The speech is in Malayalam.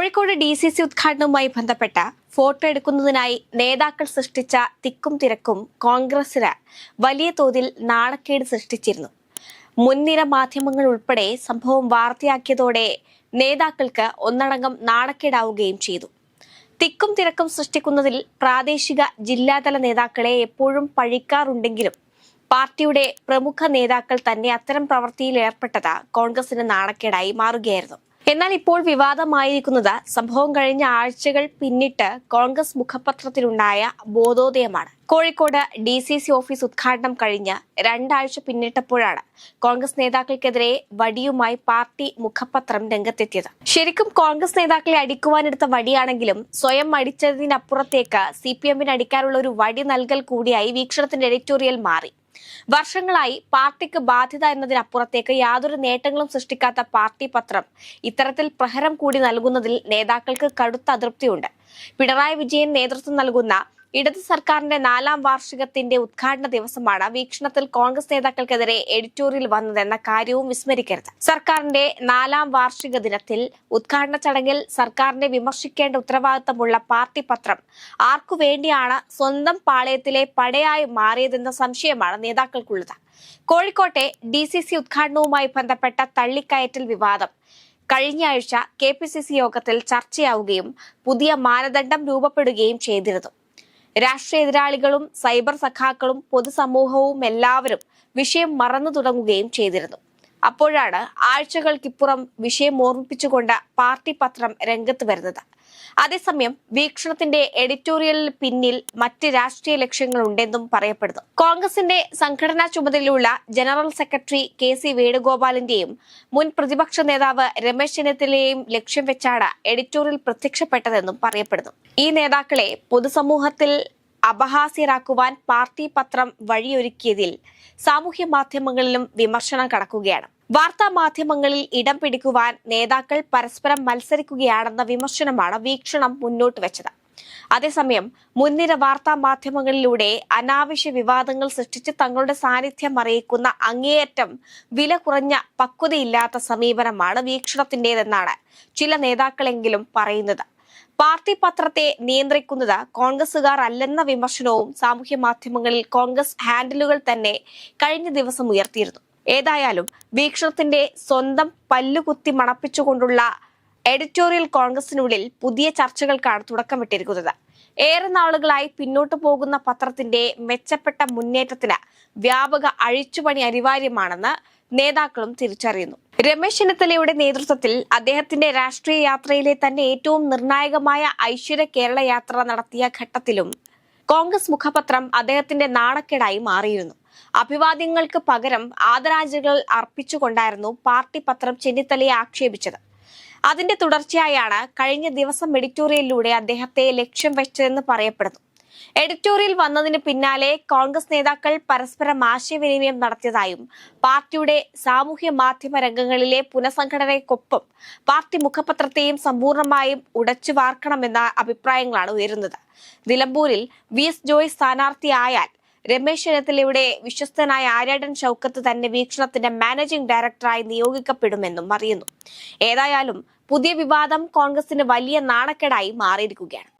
കോഴിക്കോട് ഡി സി സി ഉദ്ഘാടനവുമായി ബന്ധപ്പെട്ട ഫോട്ടോ എടുക്കുന്നതിനായി നേതാക്കൾ സൃഷ്ടിച്ച തിക്കും തിരക്കും കോൺഗ്രസിന് വലിയ തോതിൽ നാണക്കേട് സൃഷ്ടിച്ചിരുന്നു. മുൻനിര മാധ്യമങ്ങൾ ഉൾപ്പെടെ സംഭവം വാർത്തയാക്കിയതോടെ നേതാക്കൾക്ക് ഒന്നടങ്കം നാണക്കേടാവുകയും ചെയ്തു. തിക്കും തിരക്കും സൃഷ്ടിക്കുന്നതിൽ പ്രാദേശിക ജില്ലാതല നേതാക്കളെ എപ്പോഴും പഴിക്കാറുണ്ടെങ്കിലും പാർട്ടിയുടെ പ്രമുഖ നേതാക്കൾ തന്നെ അത്തരം പ്രവൃത്തിയിൽ ഏർപ്പെട്ടത് കോൺഗ്രസിന് നാണക്കേടായി മാറുകയായിരുന്നു. എന്നാൽ ഇപ്പോൾ വിവാദമായിരിക്കുന്നത് സംഭവം കഴിഞ്ഞ ആഴ്ചകൾ പിന്നിട്ട് കോൺഗ്രസ് മുഖപത്രത്തിലുണ്ടായ ബോധോദയമാണ്. Kozhikode D C C office ഉദ്ഘാടനം കഴിഞ്ഞ് രണ്ടാഴ്ച പിന്നിട്ടപ്പോഴാണ് കോൺഗ്രസ് നേതാക്കൾക്കെതിരെ വടിയുമായി പാർട്ടി മുഖപത്രം രംഗത്തെത്തിയത്. ശരിക്കും കോൺഗ്രസ് നേതാക്കളെ അടിക്കുവാനെടുത്ത വടിയാണെങ്കിലും സ്വയം അടിച്ചതിനപ്പുറത്തേക്ക് സി പി എമ്മിന് അടിക്കാനുള്ള ഒരു വടി നൽകൽ കൂടിയായി വീക്ഷണത്തിന്റെ എഡിറ്റോറിയൽ മാറി. വർഷങ്ങളായി പാർട്ടിക്ക് ബാധ്യത എന്നതിനപ്പുറത്തേക്ക് യാതൊരു നേട്ടങ്ങളും സൃഷ്ടിക്കാത്ത പാർട്ടി പത്രം ഇത്തരത്തിൽ പ്രഹരം കൂടി നൽകുന്നതിൽ നേതാക്കൾക്ക് കടുത്ത അതൃപ്തിയുണ്ട്. പിണറായി വിജയൻ നേതൃത്വം നൽകുന്ന ഇടത് സർക്കാരിന്റെ നാലാം വാർഷികത്തിന്റെ ഉദ്ഘാടന ദിവസമാണ് വീക്ഷണത്തിൽ കോൺഗ്രസ് നേതാക്കൾക്കെതിരെ എഡിറ്റോറിയൽ വന്നതെന്ന കാര്യവും വിസ്മരിക്കരുത്. സർക്കാരിന്റെ നാലാം വാർഷിക ദിനത്തിൽ ഉദ്ഘാടന ചടങ്ങിൽ സർക്കാരിനെ വിമർശിക്കേണ്ട ഉത്തരവാദിത്തമുള്ള പാർട്ടി പത്രം ആർക്കു വേണ്ടിയാണ് സ്വന്തം പാളയത്തിലെ പടയായി മാറിയതെന്ന സംശയമാണ് നേതാക്കൾക്കുള്ളത്. കോഴിക്കോട്ടെ ഡി സി സി ഉദ്ഘാടനവുമായി ബന്ധപ്പെട്ട തള്ളിക്കയറ്റൽ വിവാദം. കഴിഞ്ഞ ആഴ്ച കെ പി സി സി യോഗത്തിൽ ചർച്ചയാവുകയും പുതിയ മാനദണ്ഡം രൂപപ്പെടുകയും ചെയ്തിരുന്നു. രാഷ്ട്രീയ എതിരാളികളും സൈബർ സഖാക്കളും പൊതുസമൂഹവും എല്ലാവരും വിഷയം മറന്നു തുടങ്ങുകയും ചെയ്തിരുന്നു. അപ്പോഴാണ് ആഴ്ചകൾക്കിപ്പുറം വിഷയം ഓർമ്മിപ്പിച്ചുകൊണ്ട് പാർട്ടി പത്രം രംഗത്ത് വരുന്നത്. അതേസമയം വീക്ഷണത്തിന്റെ എഡിറ്റോറിയലിന് പിന്നിൽ മറ്റ് രാഷ്ട്രീയ ലക്ഷ്യങ്ങൾ ഉണ്ടെന്നും പറയപ്പെടുന്നു. കോൺഗ്രസിന്റെ സംഘടനാ ചുമതലയുള്ള ജനറൽ സെക്രട്ടറി കെ സി വേണുഗോപാലിന്റെയും മുൻ പ്രതിപക്ഷ നേതാവ് രമേശ് ചെന്നിത്തലയെയും ലക്ഷ്യം വെച്ചാണ് എഡിറ്റോറിയൽ പ്രത്യക്ഷപ്പെട്ടതെന്നും പറയപ്പെടുന്നു. ഈ നേതാക്കളെ പൊതുസമൂഹത്തിൽ അപഹാസ്യരാക്കുവാൻ പാർട്ടി പത്രം വഴിയൊരുക്കിയതിൽ സാമൂഹ്യ മാധ്യമങ്ങളിലും വിമർശനം കടക്കുകയാണ്. വാർത്താ മാധ്യമങ്ങളിൽ ഇടം പിടിക്കുവാൻ നേതാക്കൾ പരസ്പരം മത്സരിക്കുകയാണെന്ന വിമർശനമാണ് വീക്ഷണം മുന്നോട്ട് വെച്ചത്. അതേസമയം മുൻനിര വാർത്താ മാധ്യമങ്ങളിലൂടെ അനാവശ്യ വിവാദങ്ങൾ സൃഷ്ടിച്ച് തങ്ങളുടെ സാന്നിധ്യം അറിയിക്കുന്ന അങ്ങേയറ്റം വില കുറഞ്ഞ പക്വതയില്ലാത്ത സമീപനമാണ് വീക്ഷണത്തിന്റേതെന്നാണ് ചില നേതാക്കളെങ്കിലും പറയുന്നത്. പാർട്ടി പത്രത്തെ നിയന്ത്രിക്കുന്നത് കോൺഗ്രസുകാർ അല്ലെന്ന വിമർശനവും സാമൂഹ്യ മാധ്യമങ്ങളിൽ കോൺഗ്രസ് ഹാൻഡിലുകൾ തന്നെ കഴിഞ്ഞ ദിവസം ഉയർത്തിയിരുന്നു. ഏതായാലും വീക്ഷണത്തിന്റെ സ്വന്തം പല്ലുകുത്തി മണപ്പിച്ചുകൊണ്ടുള്ള എഡിറ്റോറിയൽ കോൺഗ്രസിനുള്ളിൽ പുതിയ ചർച്ചകൾക്കാണ് തുടക്കമിട്ടിരിക്കുന്നത് ഏറെ നാളുകളായി പിന്നോട്ടു പോകുന്ന പത്രത്തിന്റെ മെച്ചപ്പെട്ട മുന്നേറ്റത്തിന് വ്യാപക അഴിച്ചുപണി അനിവാര്യമാണെന്ന് നേതാക്കളും തിരിച്ചറിയുന്നു. രമേശ് ചെന്നിത്തലയുടെ നേതൃത്വത്തിൽ അദ്ദേഹത്തിന്റെ രാഷ്ട്രീയ യാത്രയിലെ തന്നെ ഏറ്റവും നിർണായകമായ ഐശ്വര്യ കേരള യാത്ര നടത്തിയ ഘട്ടത്തിലും കോൺഗ്രസ് മുഖപത്രം അദ്ദേഹത്തിന്റെ നാണക്കേടായി മാറിയിരുന്നു. അഭിവാദ്യങ്ങൾക്ക് പകരം ആദരാഞ്ജലികൾ അർപ്പിച്ചുകൊണ്ടായിരുന്നു പാർട്ടി പത്രം ചെന്നിത്തലയെ ആക്ഷേപിച്ചത്. അതിന്റെ തുടർച്ചയായാണ് കഴിഞ്ഞ ദിവസം എഡിറ്റോറിയലിലൂടെ അദ്ദേഹത്തെ ലക്ഷ്യം വെച്ചതെന്ന് പറയപ്പെടുന്നു. എഡിറ്റോറിയൽ വന്നതിന് പിന്നാലെ കോൺഗ്രസ് നേതാക്കൾ പരസ്പരം ആശയവിനിമയം നടത്തിയതായും പാർട്ടിയുടെ സാമൂഹ്യ മാധ്യമ രംഗങ്ങളിലെ പുനഃസംഘടനയ്ക്കൊപ്പം പാർട്ടി മുഖപത്രത്തെയും സമ്പൂർണമായും ഉടച്ചു വാർക്കണമെന്ന അഭിപ്രായങ്ങളാണ് ഉയരുന്നത്. നിലമ്പൂരിൽ വി. എസ്. ജോയ് സ്ഥാനാർത്ഥിയായാൽ രമേശ് വിശ്വസ്തനായ ആര്യാടൻ ഷൌക്കത്ത് തന്നെ വീക്ഷണത്തിന്റെ മാനേജിംഗ് ഡയറക്ടറായി നിയോഗിക്കപ്പെടുമെന്നും അറിയുന്നു. ഏതായാലും പുതിയ വിവാദം കോൺഗ്രസിന് വലിയ നാണക്കേടായി മാറിയിരിക്കുകയാണ്.